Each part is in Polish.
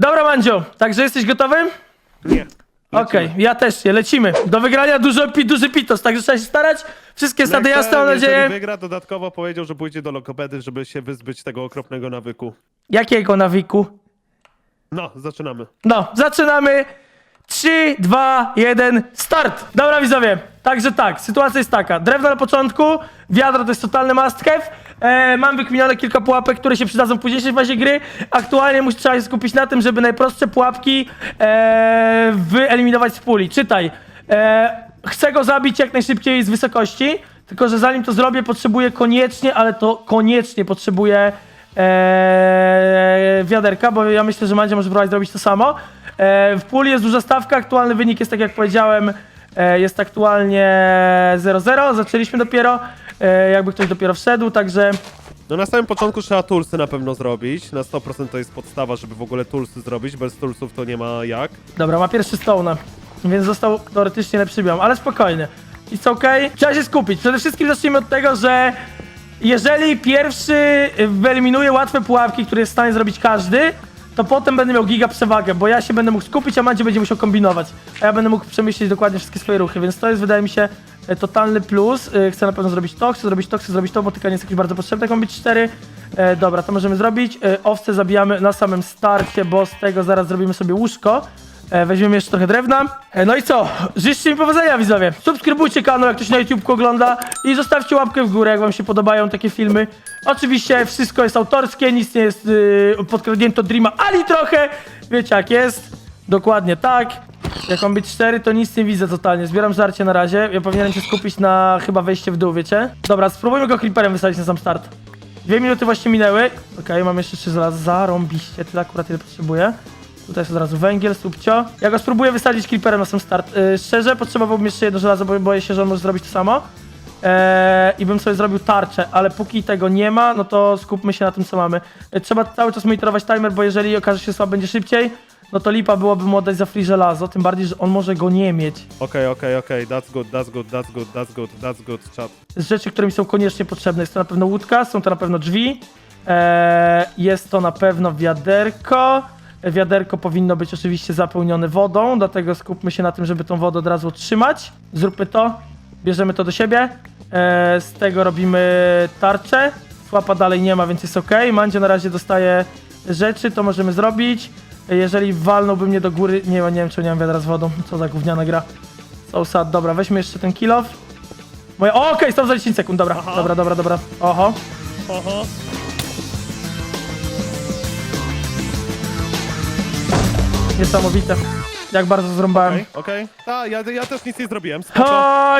Dobra, Mandzio, także jesteś gotowy? Nie. Okej, ja też nie, lecimy. Do wygrania dużo pi, duży pitos, także trzeba się starać. Wszystkie stady jasne, mam Jeżeli nadzieję. wygra, dodatkowo powiedział, że pójdzie do lokopedy, żeby się wyzbyć tego okropnego nawyku. Jakiego nawiku? No, zaczynamy. No, zaczynamy. 3, 2, 1, start! Dobra widzowie, także tak, sytuacja jest taka. Drewno na początku, wiadro to jest totalny must have. E, mam wykminione kilka pułapek, które się przydadzą w późniejszej fazie gry. Aktualnie musi, trzeba się skupić na tym, żeby najprostsze pułapki e, wyeliminować z puli. Czytaj. E, chcę go zabić jak najszybciej z wysokości, tylko że zanim to zrobię, potrzebuję koniecznie, ale to koniecznie potrzebuję Eee, wiaderka, bo ja myślę, że Mandzia może próbować zrobić to samo. Eee, w puli jest duża stawka, aktualny wynik jest tak jak powiedziałem, e, jest aktualnie 0-0, zaczęliśmy dopiero, e, jakby ktoś dopiero wszedł, także No na samym początku trzeba toolsy na pewno zrobić. Na 100% to jest podstawa, żeby w ogóle toolsy zrobić. Bez toolsów to nie ma jak. dobra, ma pierwszy stone, więc został teoretycznie lepszy biom, ale spokojnie. It's okej. Trzeba się skupić. Przede wszystkim zacznijmy od tego, że jeżeli pierwszy wyeliminuje łatwe pułapki, które jest w stanie zrobić każdy, to potem będę miał giga przewagę, bo ja się będę mógł skupić, a Mandzie będzie musiał kombinować. A ja będę mógł przemyśleć dokładnie wszystkie swoje ruchy, więc to jest wydaje mi się e, totalny plus. E, Chcę na pewno zrobić to, chcę zrobić to, chcę zrobić to, bo tykanie jest jakieś bardzo potrzebne, jak mam być cztery. E, dobra, to możemy zrobić. E, owce zabijamy na samym starcie, bo z tego zaraz zrobimy sobie łóżko. E, weźmiemy jeszcze trochę drewna. E, no i co? Życzcie mi powodzenia, widzowie. Subskrybujcie kanał, jak ktoś na YouTube ogląda i zostawcie łapkę w górę, jak wam się podobają takie filmy. Oczywiście wszystko jest autorskie, nic nie jest yy, podkradnięte od Dreama, ani trochę. Wiecie jak jest. Dokładnie tak. Jak mam być cztery, to nic nie widzę totalnie. Zbieram żarcie na razie. Ja powinienem się skupić na chyba wejście w dół, wiecie? Dobra, spróbujmy go creeperem wysadzić na sam start. Dwie minuty właśnie minęły. Okej, mam jeszcze trzy żelaza. Zarąbiście, tyle akurat ile potrzebuję. Tutaj jest od razu węgiel, subcio. Ja go spróbuję wysadzić creeperem na sam start. Yy, szczerze, potrzebowałbym jeszcze jedno żelazo, bo boję się, że on może zrobić to samo. Eee, I bym sobie zrobił tarczę, ale póki tego nie ma, no to skupmy się na tym, co mamy. E, trzeba cały czas monitorować timer, bo jeżeli okaże się, słab będzie szybciej, no to lipa byłoby mu oddać za free żelazo, tym bardziej, że on może go nie mieć. Okej, okej, okej. That's good, that's good, that's good, that's good, that's good, chat. z rzeczy, które mi są koniecznie potrzebne. Jest to na pewno łódka, są to na pewno drzwi, eee, jest to na pewno wiaderko. Wiaderko powinno być oczywiście zapełnione wodą, dlatego skupmy się na tym, żeby tą wodę od razu trzymać. Zróbmy to, bierzemy to do siebie. Eee, z tego robimy tarczę. Słapa dalej nie ma, więc jest ok. Mandzio na razie dostaje rzeczy, to możemy zrobić. Jeżeli walnąłby mnie do góry, nie, nie wiem, czy nie mam wiadra z wodą. Co za gówniana gra. So sad. Dobra, weźmy jeszcze ten kill off. Moje... O, okej, stop za 10 sekund, dobra, Aha. dobra, dobra, dobra. Oho. Oho. Niesamowite. Jak bardzo zrąbałem. Okej, okej. Ta, ja, ja też nic nie zrobiłem. Spoko.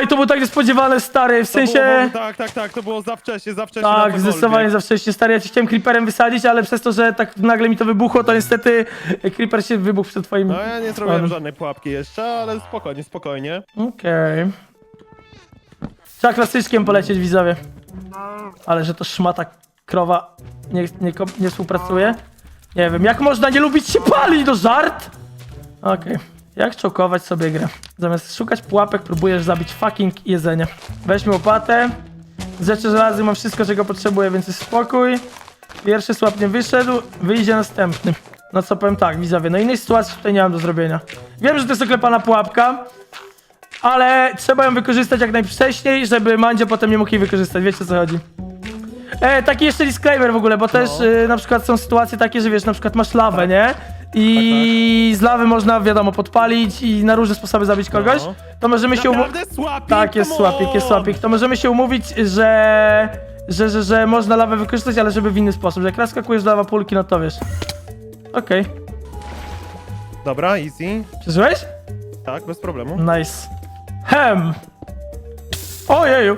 To było tak niespodziewane, stary, w To było- sensie... tak, tak, tak, to było za wcześnie, za wcześnie. na Tak, cokolwiek. zdecydowanie za wcześnie, stary, ja ci chciałem creeperem wysadzić, ale przez to, że tak nagle mi to wybuchło, to niestety creeper się wybuchł przed twoim... No ja nie zrobiłem żadnej pułapki jeszcze, ale spokojnie, spokojnie. Okej. Trzeba klasyczkiem polecieć, widzowie. Ale że to szmata krowa nie, nie, ko- nie współpracuje. Nie wiem, jak można nie lubić się palić, do żart? Okej. Jak czołkować sobie grę? Zamiast szukać pułapek, próbujesz zabić fucking jedzenie. Weźmy łopatę. Z rzeczy żelazy mam wszystko, czego potrzebuję, więc jest spokój. Pierwszy słab nie wyszedł, wyjdzie następny. No co powiem tak, widzowie, no innej sytuacji tutaj nie mam do zrobienia. Wiem, że to jest oklepana pułapka, ale trzeba ją wykorzystać jak najwcześniej, żeby Mandzio potem nie mógł jej wykorzystać. Wiecie o co chodzi? E, taki jeszcze disclaimer w ogóle, bo też y, na przykład są sytuacje takie, że wiesz, na przykład masz lawę, nie? I z lawy można, wiadomo, podpalić i na różne sposoby zabić kogoś. No. To możemy się umówić. Naprawdę słapik, Tak, jest come słapik, jest słapik. To możemy się umówić, że, że, że, że można lawę wykorzystać, ale żeby w inny sposób. Że jak raz skakujesz do lawa pulki, no to wiesz. Okej. Dobra, easy. Przeżyłeś? Tak, bez problemu. Nice. Hem! Ojeju!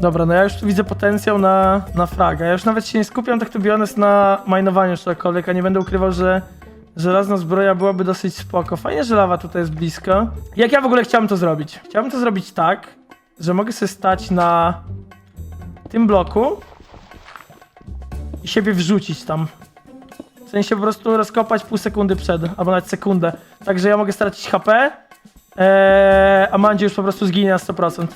Dobra, no ja już tu widzę potencjał na, na fraga. Ja już nawet się nie skupiam, tak to honest, na minowaniu czegokolwiek, a nie będę ukrywał, że żelazna zbroja byłaby dosyć spoko. Fajnie, że lawa tutaj jest blisko. Jak ja w ogóle chciałem to zrobić? Chciałem to zrobić tak, że mogę sobie stać na tym bloku i siebie wrzucić tam. W sensie po prostu rozkopać pół sekundy przed, albo nawet sekundę. Także ja mogę stracić HP, eee, a Mandzie już po prostu zginie na 100%.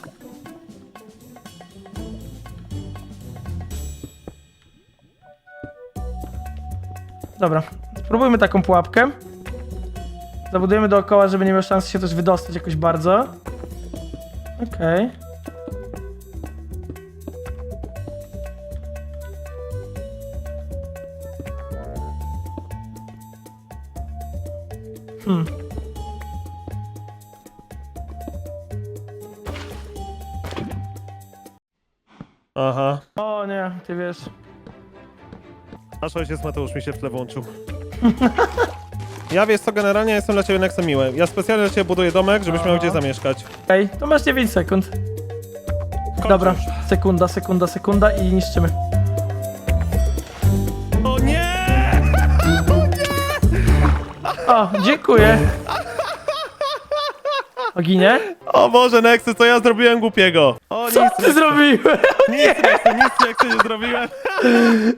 Dobra, spróbujmy taką pułapkę. Zabudujemy dookoła, żeby nie miał szans się też wydostać jakoś bardzo. Okej. Hmm. Aha. O nie, ty wiesz. Nasz ojciec Mateusz mi się w tle włączył. Ja wiesz co, generalnie jestem dla ciebie Nexa miły. Ja specjalnie dla ciebie buduję domek, żebyś miał gdzie zamieszkać. Okej, to masz 9 sekund. Dobra, sekunda, sekunda, sekunda i niszczymy. O nie! O, dziękuję. O, ginie? O Boże, Nexy, co ja zrobiłem głupiego? O, Co nic, ty zrobiłeś? nic, Nexy, nic, Nexy nie zrobiłem.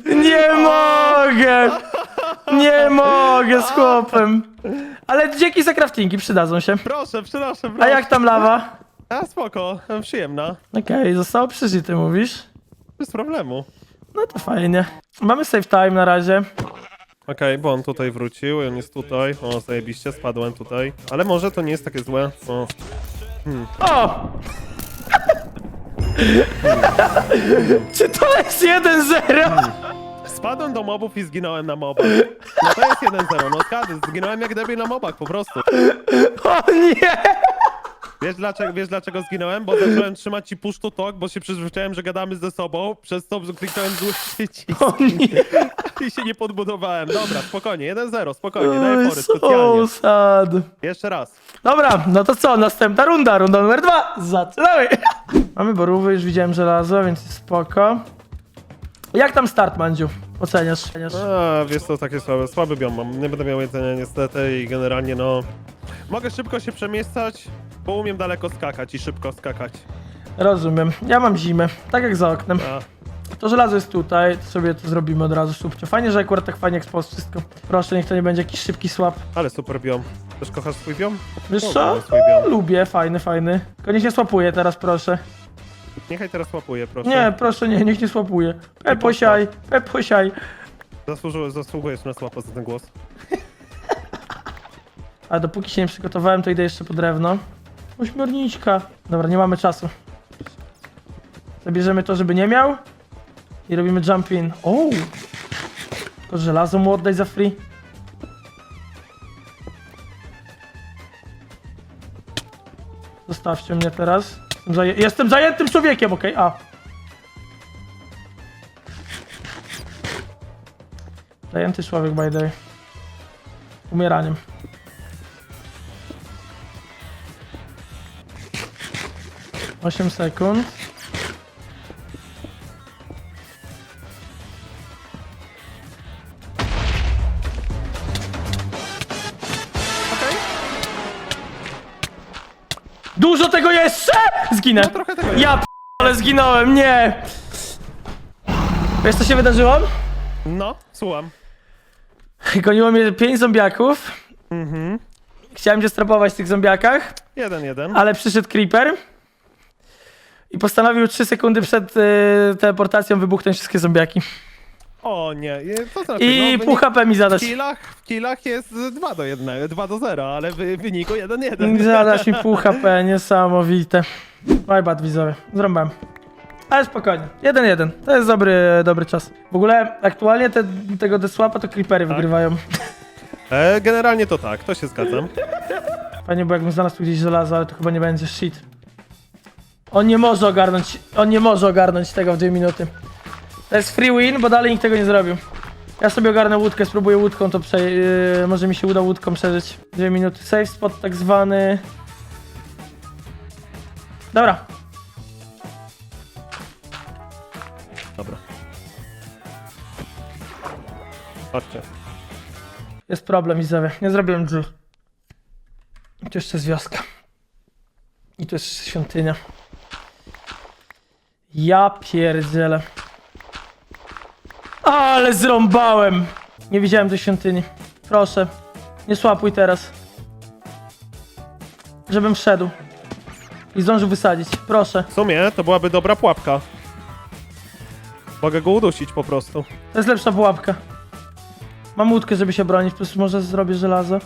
Nie mogę! Nie mogę z chłopem. Ale dzięki za craftingi przydadzą się. Proszę, przepraszam, A proszę. jak tam lawa? A, spoko, przyjemna. Okej, zostało przeżyty, mówisz? Bez problemu. No to fajnie. Mamy save time na razie. Okej, bo on tutaj wrócił, on jest tutaj. O, zajebiście, spadłem tutaj. Ale może to nie jest takie złe. O, O! Czy to jest 1-0? Spadłem do mobów i zginąłem na mobach. No to jest 1-0, no zgadzam, zginąłem jak debil na mobach, po prostu. O nie! Wiesz dlaczego, wiesz dlaczego zginąłem? Bo zacząłem trzymać ci push to talk, bo się przyzwyczaiłem, że gadamy ze sobą, przez to kliknąłem zły przycisk O nie! i się nie podbudowałem. Dobra, spokojnie, 1-0, spokojnie, daję Oj, fory, specjalnie. so sad. Jeszcze raz. Dobra, no to co? Następna runda, runda numer dwa. Zaczynamy! Mamy borówę, już widziałem żelazo, więc jest spoko. Jak tam start, Mandziu? Oceniasz? Oceniasz? A, wiesz co, takie słabe, słaby biom mam. Nie będę miał jedzenia niestety i generalnie no... Mogę szybko się przemieszczać, bo umiem daleko skakać i szybko skakać. Rozumiem. Ja mam zimę, tak jak za oknem. A, To żelazo jest tutaj, to sobie to zrobimy od razu szybciej. Fajnie, że akurat tak fajnie ekspos wszystko. Proszę, niech to nie będzie jakiś szybki słab. ale super biom. Też kochasz swój biom? Wiesz O, co? lubię swój biom. Lubię, fajny, fajny. Tylko niech nie słapuje teraz, proszę. Niechaj teraz łapuje, proszę. Nie, proszę nie, niech nie słapuje. Peposiaj, peposiaj. Zasłużył, zasługujesz na słapa za ten głos. A dopóki się nie przygotowałem, to idę jeszcze po drewno. Ośmiorniczka. Dobra, nie mamy czasu. Zabierzemy to, żeby nie miał. I robimy jump in. O! To żelazo mu oddaj za free. Zostawcie mnie teraz. Jestem, zaję jestem zajętym człowiekiem, okej? A. Zajęty człowiek, by the way. Umieraniem. Osiem sekund. Okej. Dużo tego jeszcze? Zginę. No trochę tego. Ja p- ale zginąłem, nie. Wiesz co się wydarzyło? No, słucham. Goniło mnie pięć zombiaków. Mhm. Chciałem cię strapować w tych zombiakach, Jeden, jeden. ale przyszedł creeper. I postanowił 3 sekundy przed y, teleportacją wybuchnąć wszystkie zombiaki. O nie, je- to znaczy, I no, pół wynik- HP mi w zadać. killach, w killach jest 2 do 1, 2 do 0, ale w wyniku 1-1. Zadasz mi pół HP, niesamowite. Oj, bad widzowie, zrąbałem. Ale spokojnie, 1-1, to jest dobry, dobry czas. W ogóle aktualnie te, tego desłapa to creepery Tak. wygrywają. E, generalnie to tak, to się zgadzam. Fajnie, bo jakbym znalazł tu gdzieś żelazo, ale to chyba nie będzie shit. On nie może ogarnąć, on nie może ogarnąć tego w dwie minuty. To jest free win, bo dalej nikt tego nie zrobił. Ja sobie ogarnę łódkę, spróbuję łódką to prze... Yy, może mi się uda łódką przeżyć. Dwie minuty. Safe spot tak zwany. Dobra. Dobra. Chodźcie. Jest problem, widzowie. Nie zrobiłem drzwi. I tu jeszcze jest wioska. I tu jest świątynia. Ja pierdzielę. Ale zrąbałem! Nie widziałem tej świątyni. Proszę. Nie słapuj teraz. Żebym wszedł. I zdążył wysadzić. Proszę. W sumie to byłaby dobra pułapka. Mogę go udusić po prostu. To jest lepsza pułapka. Mam łódkę, żeby się bronić, po prostu może zrobię żelazo.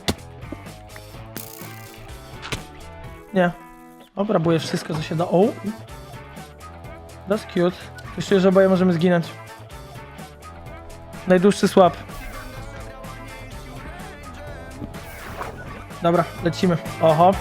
Nie. Dobra, buję wszystko, co się da. O! That's cute. Czuję, że oboje możemy zginąć. Najdłuższy słab. Dobra, lecimy. Oho.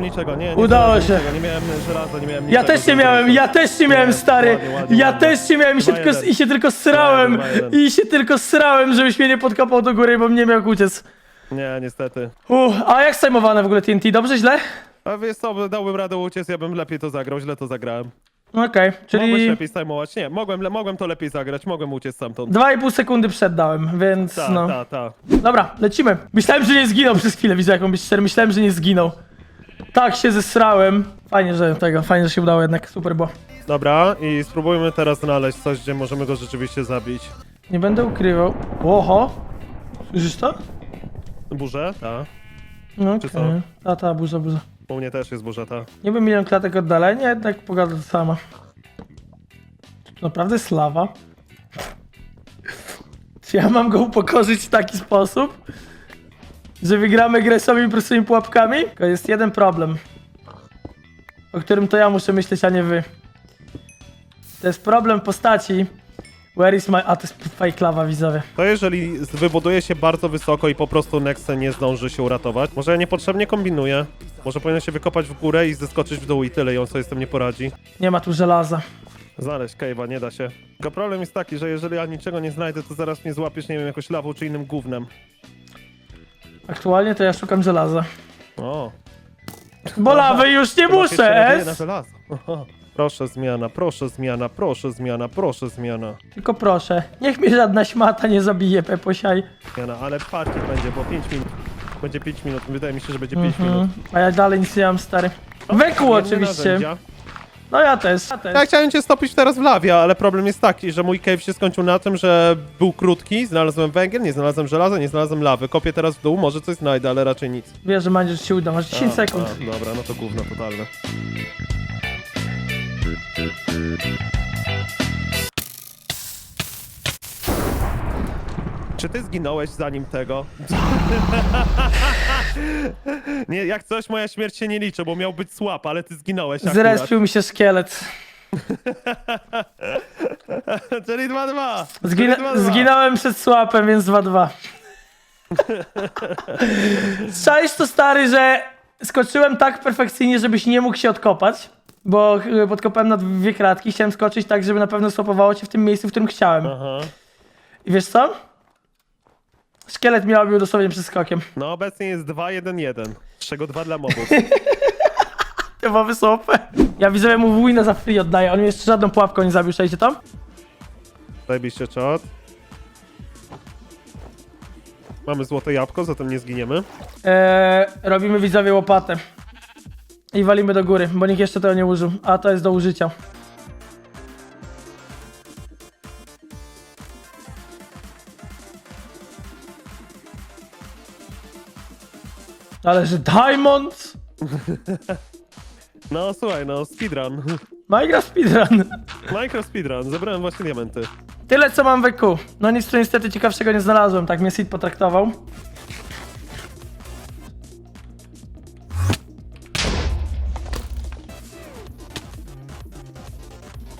Znalazłem niczego, nie, nie Udało się. Niczego. Nie miałem żelaza, nie miałem Ja też nie miałem, ja też nie miałem, stary. ładnie, ładnie, Ja ładnie. też nie miałem i się, Dwa tylko, jeden. i się tylko srałem. Dwa jeden. I się tylko srałem, żebyś mnie nie podkopał do góry, bo mnie miał uciec. Nie, niestety. Uff, a jak sejmowane w ogóle TNT? Dobrze, źle? A wiesz co, dałbym radę uciec, ja bym lepiej to zagrał, źle to zagrałem. Okej, Mogłeś czyli lepiej stajmować? Nie, mogłem, le- mogłem to lepiej zagrać, mogłem uciec stamtąd. 2,5 sekundy przed dałem, więc Ta, no. ta, ta. Dobra, lecimy. Myślałem, że nie zginął przez chwilę, widzę jaką być szczery. Myślałem, że nie zginął. Tak się zesrałem. Fajnie, że tego, fajnie, że się udało jednak, super było. Dobra, i spróbujmy teraz znaleźć coś, gdzie możemy go rzeczywiście zabić. Nie będę ukrywał. Oho! Słyszysz to? Burzę? Ta. No Czy okej. co? Ta, ta, burza, burza. U mnie też jest burza, ta. Nie wiem milion klatek oddalenia, jednak pogoda to sama. To naprawdę jest lawa? Czy ja mam go upokorzyć w taki sposób? Że wygramy grę samymi prostymi pułapkami? Tylko jest jeden problem. O którym to ja muszę myśleć, a nie wy. To jest problem postaci. Where is my... A, to jest fake lawa, widzowie. To jeżeli wybuduje się bardzo wysoko i po prostu Nexe nie zdąży się uratować, może ja niepotrzebnie kombinuję. Może powinien się wykopać w górę i zeskoczyć w dół i tyle, i on sobie z tym nie poradzi. Nie ma tu żelaza. Znaleźć Cave'a, nie da się. Tylko problem jest taki, że jeżeli ja niczego nie znajdę, to zaraz mnie złapiesz, nie wiem, jakoś lawą czy innym gównem. Aktualnie to ja szukam żelaza. O. Bo lawy już nie muszę, na żelazo. Proszę zmiana, proszę zmiana, proszę zmiana, proszę zmiana. Tylko proszę, niech mnie żadna śmata nie zabije, Peposiaj. Zmiana, ale parking będzie, bo 5 minut. Będzie 5 minut, wydaje mi się, że będzie 5 minut. Mhm. A ja dalej nic nie mam, stary. Inne oczywiście. narzędzia. No ja też. Ja też. Ja chciałem cię stopić teraz w lawie, ale problem jest taki, że mój cave się skończył na tym, że był krótki, znalazłem węgiel, nie znalazłem żelaza, nie znalazłem lawy. Kopię teraz w dół, może coś znajdę, ale raczej nic. Wiesz, że Mandziu, że się uda, masz 10 A, sekund. A, dobra, no to gówno totalne. Czy ty zginąłeś zanim tego? nie, jak coś, moja śmierć się nie liczy, bo miał być słab, ale ty zginąłeś akurat. Zrespił mi się szkielet. Czyli 2-2. Zgina Czyli 2-2. zginąłem przed słapem, więc 2-2. Czaisz to, stary, że skoczyłem tak perfekcyjnie, żebyś nie mógł się odkopać? Bo y, podkopałem na dwie kratki, chciałem skoczyć tak, żeby na pewno słapowało cię w tym miejscu, w którym chciałem. Aha. I wiesz co? Szkielet mnie obił dosłownie przeskokiem. No obecnie jest 2-1-1, z czego 2 dla mobów. Typowy słopę. Ja widzę, mu wina za free oddaję. On mi jeszcze żadną pułapką nie zabił, czajcie to? Zajebiście czat. Mamy złote jabłko, zatem nie zginiemy. Eee, robimy widzowie łopatę. I walimy do góry, bo nikt jeszcze tego nie użył. A to jest do użycia. Ale że Diamond? No słuchaj, no speedrun. Minecraft speedrun. Minecraft speedrun, zebrałem właśnie diamenty. Tyle co mam w EQ. No nic tu niestety ciekawszego nie znalazłem, tak mnie Sid potraktował.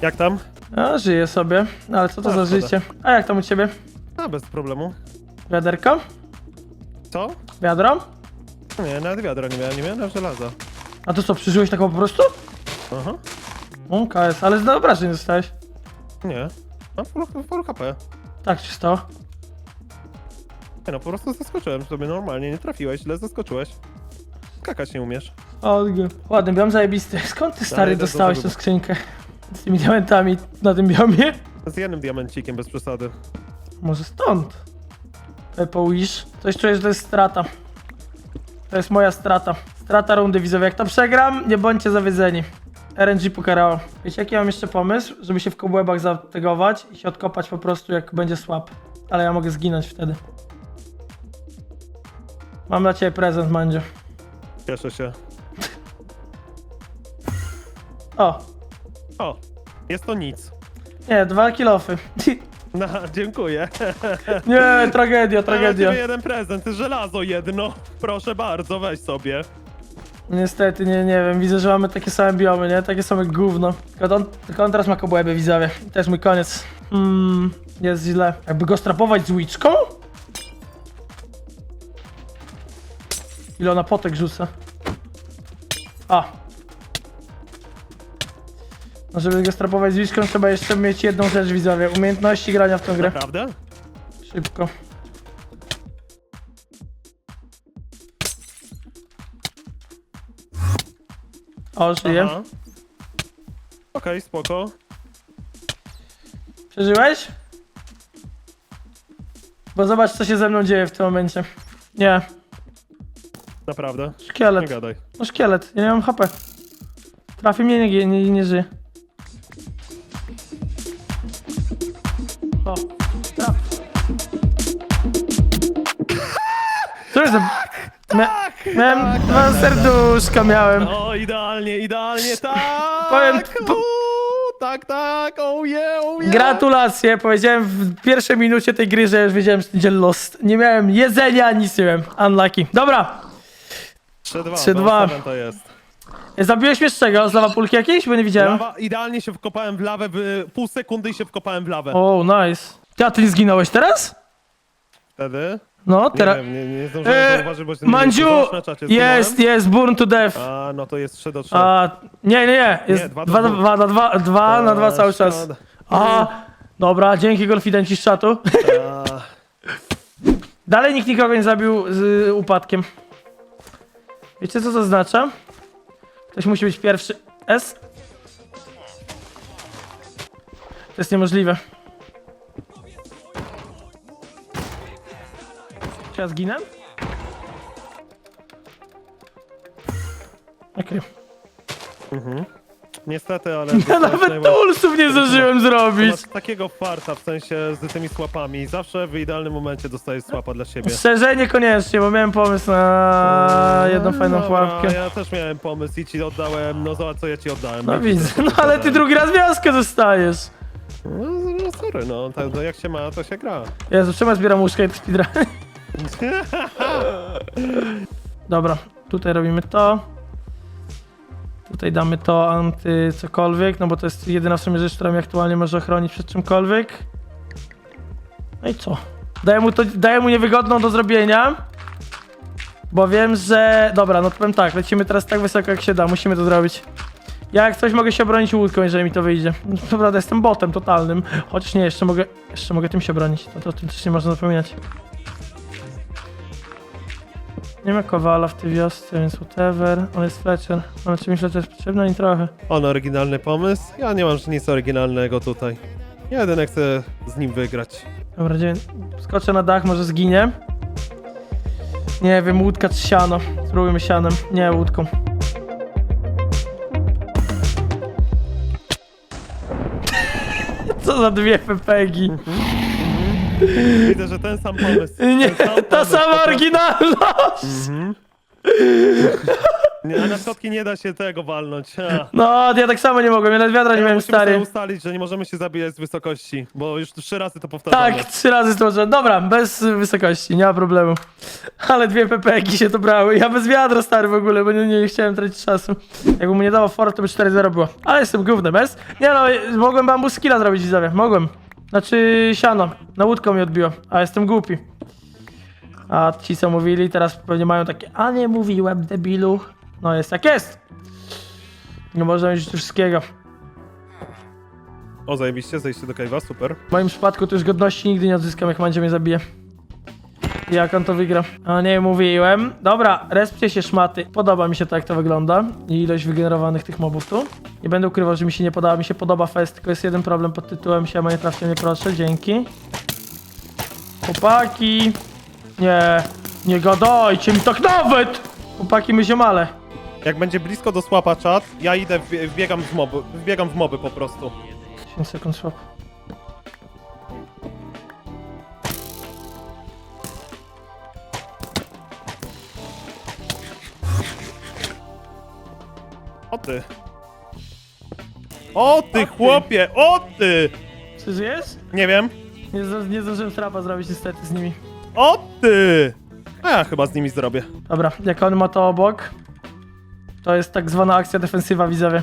Jak tam? A, żyję sobie. No, ale co to A, za szkoda. życie? A jak tam u ciebie? A, bez problemu. Wiaderko? Co? Wiadro? Nie, nawet wiadra nie miałem, nie miałem nawet żelaza. A to co, przeżyłeś taką po prostu? Aha. O, KS, ale z obrażeń zostałeś. Nie. Mam full, full HP. Tak się stało. Nie no, po prostu zaskoczyłem sobie normalnie, nie trafiłeś, źle zaskoczyłeś. Skakać nie umiesz. Odgę. Ładny biom zajebisty. Skąd ty stary idę do dostałeś tę zadupu. skrzynkę? Z tymi diamentami na tym biomie? Z jednym diamencikiem, bez przesady. Może stąd? Pepo Wish. Coś czuję, że to jest strata. To jest moja strata. Strata rundy widzowie. Jak to przegram, nie bądźcie zawiedzeni. RNG pokarało. Wiecie jaki mam jeszcze pomysł? Żeby się w kobłębach zategować i się odkopać po prostu jak będzie słab. Ale ja mogę zginąć wtedy. Mam dla ciebie prezent, Mandzio. Cieszę się. O, O, jest to nic. nie, dwa kilofy. No, dziękuję. Nie, tragedia, tragedia. ciebie jeden prezent, żelazo jedno. Proszę bardzo, weź sobie. Niestety, nie, nie wiem, widzę, że mamy takie same biomy, nie? Takie same gówno. Tylko on, tylko on teraz ma kobłęby, widzowie. I to jest mój koniec. Hmm, jest źle. Jakby go strapować z łyczką? Ile ona potek rzuca? A. No żeby go strapować z łyczką, trzeba jeszcze mieć jedną rzecz, widzowie. Umiejętności grania w tą grę. Naprawdę? Szybko. O, żyję. Aha. Okej, spoko. Przeżyłeś? Bo zobacz, co się ze mną dzieje w tym momencie. Nie, Naprawdę. Nie szkielet. gadaj. No szkielet, ja nie mam HP. Trafi mnie, nie, nie, nie żyje. O, traf. Co jest za... Mia miałem dwa serduszka miałem. O, idealnie, idealnie, tak! Powiem- po- Uuu, tak, tak, oh yeah, oh yeah. Gratulacje, powiedziałem w pierwszej minucie tej gry, że już wiedziałem, że będzie lost. Nie miałem jedzenia, nic nie miałem. Unlucky. Dobra, 3-2, 3-2. bo to jest. Zabiłeś mnie z czego? Z lawapulki jakiejś? Bo nie widziałem. Lawa, idealnie się wkopałem w lawę, w pół sekundy i się wkopałem w lawę. O, nice. Ty, a ty nie zginąłeś teraz? Wtedy? No, Nie teraz... wiem, nie, nie zdążyłem Eee, zauważyć, bo... Mandziu! Na czacie, Jest, jest, Burn to Death. A, no to jest 3 do 3. A, nie, nie, nie, jest Nie, dwa 2 do na dwóch. 2, 2, 2 na 2 cały czas. Szkoda. A, dobra, dzięki Golfidenci z czatu. A, Dalej nikt nikogo nie zabił z y, upadkiem. Wiecie co to oznacza? Ktoś musi być pierwszy. S? To jest niemożliwe. Czy ja zginę? Okej. Niestety, ale... Ja dostałeś nawet najła- tulsów nie zdążyłem zrobić. Masz takiego farta, w sensie z tymi słapami. Zawsze w idealnym momencie dostajesz słapa dla siebie. Szczerze niekoniecznie, bo miałem pomysł na jedną fajną Dobra, pułapkę. Ja też miałem pomysł i ci oddałem, no zobacz co ja ci oddałem. No widzę, ci no ale ty drugi raz wioskę dostajesz. No, no sorry, no, tak, no jak się ma, to się gra. Jezu, czemu ja zbieram łóżka i to speedrun? Dobra, tutaj robimy to. Tutaj damy to anty cokolwiek, no bo to jest jedyna w sumie rzecz, która mnie aktualnie może ochronić przed czymkolwiek. No i co? Daję mu, to, daję mu niewygodną do zrobienia. Bo wiem, że... Dobra, no to powiem tak, lecimy teraz tak wysoko jak się da, musimy to zrobić. Ja jak coś mogę się obronić łódką, jeżeli mi to wyjdzie. No, Co prawda jestem botem totalnym, chociaż nie, jeszcze mogę, jeszcze mogę tym się bronić. To, to o tym też nie można zapominać. Nie ma Kowala w tej wiosce, więc whatever. On jest Fletcher. Ale czy mi Fletcher jest potrzebny? Ani trochę. On oryginalny pomysł, ja nie mam nic oryginalnego tutaj. Ja jedynie chcę z nim wygrać. Dobra, gdzie... Skoczę na dach, może zginie. Nie wiem, łódka czy siano. Spróbujmy sianem. Nie, łódką. Co za dwie pepegi. Widzę, że ten sam pomysł. Nie, ten sam ta pomysł, sama oryginalność! Nie, a na schodki nie da się tego walnąć. A. No, ja tak samo nie mogłem, ja nawet wiadra nie miałem, musimy sobie stary. ustalić, że nie możemy się zabijać z wysokości, bo już trzy razy to powtarzamy. Tak, trzy razy zdążyłem. Dobra, bez wysokości, nie ma problemu. Ale dwie pepeki się to brały. Ja bez wiadra stary w ogóle, bo nie, nie chciałem tracić czasu. Jakby mu nie dało fora, to by 4-0 było. Ale jestem gównem, bez? Nie no, mogłem bambus skilla zrobić widzowie, mogłem. Znaczy siano, na łódką mi odbiło, a jestem głupi. A ci co mówili, teraz pewnie mają takie, a nie mówiłem, debilu. No jest jak jest. Nie można mieć wszystkiego. O, zajebiście, zejście do kajwa, super. W moim przypadku to już godności nigdy nie odzyskam, jak Mandzio mnie zabije. Jak on to wygra? A nie mówiłem. Dobra, respcie się szmaty. Podoba mi się to, jak to wygląda. I ilość wygenerowanych tych mobów tu. Nie będę ukrywał, że mi się nie podoba. Mi się podoba fest, tylko jest jeden problem pod tytułem Siema, nie trafcie mnie proszę, dzięki. Chłopaki! Nie, nie gadajcie mi tak nawet! Chłopaki, my ziomale. Jak będzie blisko do słapa czat, ja idę, wbie- wbiegam w moby, wbiegam w moby po prostu. 10 sekund swap. O ty. O ty chłopie, o ty! Czy żyjesz? Nie wiem. Nie, zdo- nie zdążyłem trapa zrobić niestety z nimi. O ty! A ja chyba z nimi zrobię. Dobra, jak on ma to obok, to jest tak zwana akcja defensywa, widzowie.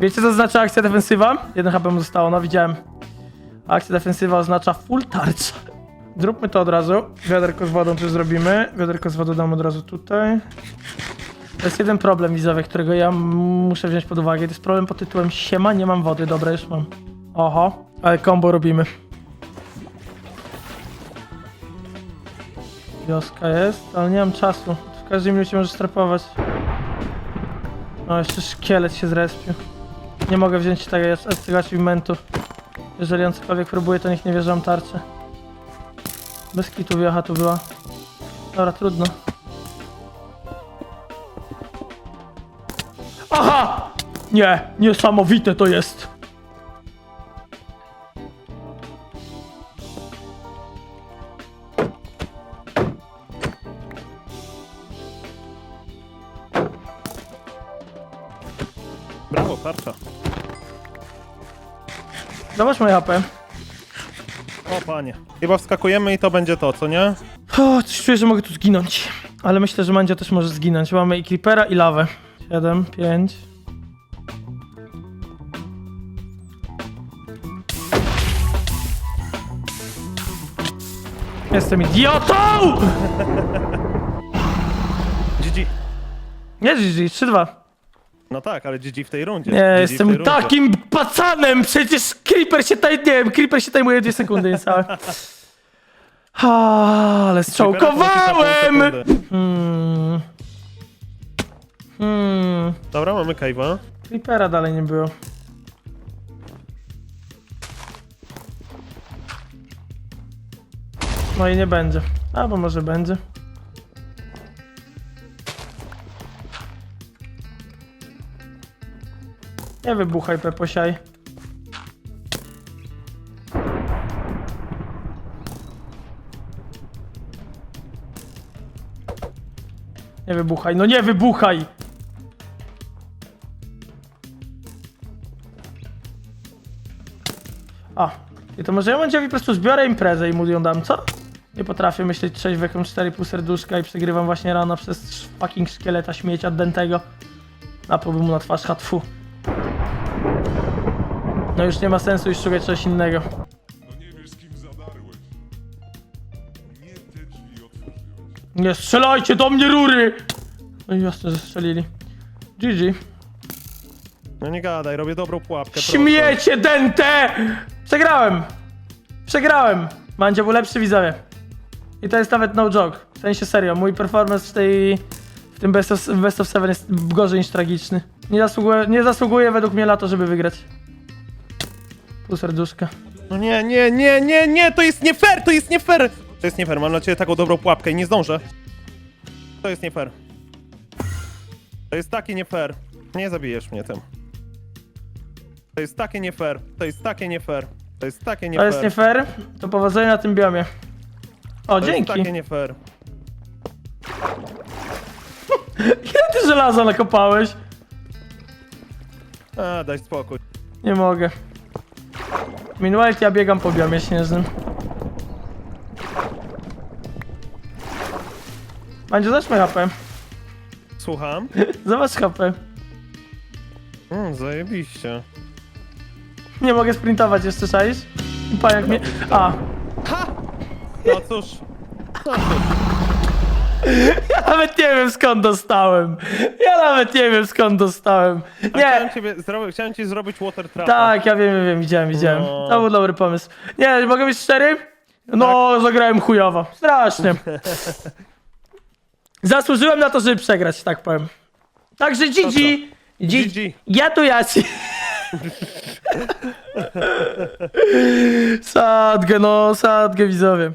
Wiecie, co znaczy akcja defensywa? Jeden HP mu zostało, no widziałem. Akcja defensywa oznacza full tarcza. Zróbmy to od razu. Wiaderko z wodą też zrobimy. Wiaderko z wodą dam od razu tutaj. To jest jeden problem, widzowie, którego ja muszę wziąć pod uwagę. To jest problem pod tytułem Siema, nie mam wody. Dobra, już mam. Oho, ale combo robimy. Wioska jest, ale nie mam czasu. W każdej minucie możesz strapować. O, jeszcze szkielet się zrespił. Nie mogę wziąć tego, tego achievementu. Jeżeli on cokolwiek próbuje, to niech nie wierzę, mam tarczę. Bez kitu wiocha tu była. Dobra, trudno. Nie, niesamowite to jest. Brawo, tarcza. Zobacz moje HP. O panie. Chyba wskakujemy i to będzie to, co nie? O, coś czuję, że mogę tu zginąć. Ale myślę, że Mandzio też może zginąć. Mamy i Creepera, i lawę. 7, 5. Jestem idiotą! GG. Nie, GG, 3-2. No tak, ale GG w tej rundzie. Nie, GG w tej jestem rundzie. takim pacanem! Przecież Creeper się taj... Nie wiem, Creeper się tajmuje 2 sekundy niecałe. Ha, ale pół strzałkowałem! sekundy. Hmm. Hmm. Dobra, mamy cave'a. Creepera dalej nie było. No i nie będzie. Albo może będzie. Nie wybuchaj, Peposiaj. Nie wybuchaj, no nie wybuchaj! A, i to może ja Mandziowi po prostu zbiorę imprezę i mu ją dam, co? Nie potrafię myśleć trzeźwym 4,5 serduszka i przegrywam właśnie rano przez fucking szkieleta śmiecia dentego. Napłynął mu na twarz, hatfu. No już nie ma sensu już szukać czegoś innego. No nie wiesz, z kim zadarłeś. Nie te drzwi otworzyłeś. Nie strzelajcie do mnie rury! No i jasne, że strzelili. GG. No nie gadaj, robię dobrą pułapkę. proszę. Śmiecie dente! Przegrałem! Przegrałem! Mandzio był lepszy widzowie. I to jest nawet no joke. W sensie serio, mój performance w tej... w tym Best of, best of Seven jest gorzej niż tragiczny. Nie zasługuje, nie zasługuje według mnie na to, żeby wygrać. Pół serduszka. No nie, nie, nie, nie, nie, to jest nie fair, to jest nie fair! To jest nie fair, mam dla ciebie taką dobrą pułapkę i nie zdążę. To jest nie fair. To jest takie nie fair. Nie zabijesz mnie tym. To jest takie nie fair. To jest takie nie fair. To jest takie nie To fair. jest nie fair, to powodzenia na tym biomie. O, To dzięki. jest takie nie fair. Ile ty żelaza nakopałeś? A, daj spokój. Nie mogę. Meanwhile ja biegam po biomie śnieżnym. Mandzio, zobacz moje HP. Słucham? Zobacz HP. Mm, zajebiście. Nie mogę sprintować jeszcze, czaisz? I Pająk mnie... A, No cóż. No cóż. ja nawet nie wiem skąd dostałem. Ja nawet nie wiem skąd dostałem. A Chciałem, Nie, ciebie zrobić, chciałem ci zrobić water trap. tak, ja wiem, wiem, widziałem, widziałem. No. To był dobry pomysł. Nie, mogę być szczery? No, zagrałem chujowo. Strasznie. Zasłużyłem na to, żeby przegrać, tak powiem. Także GG. GG. Ja tu jaci. sadgę, no, sadgę widzowie.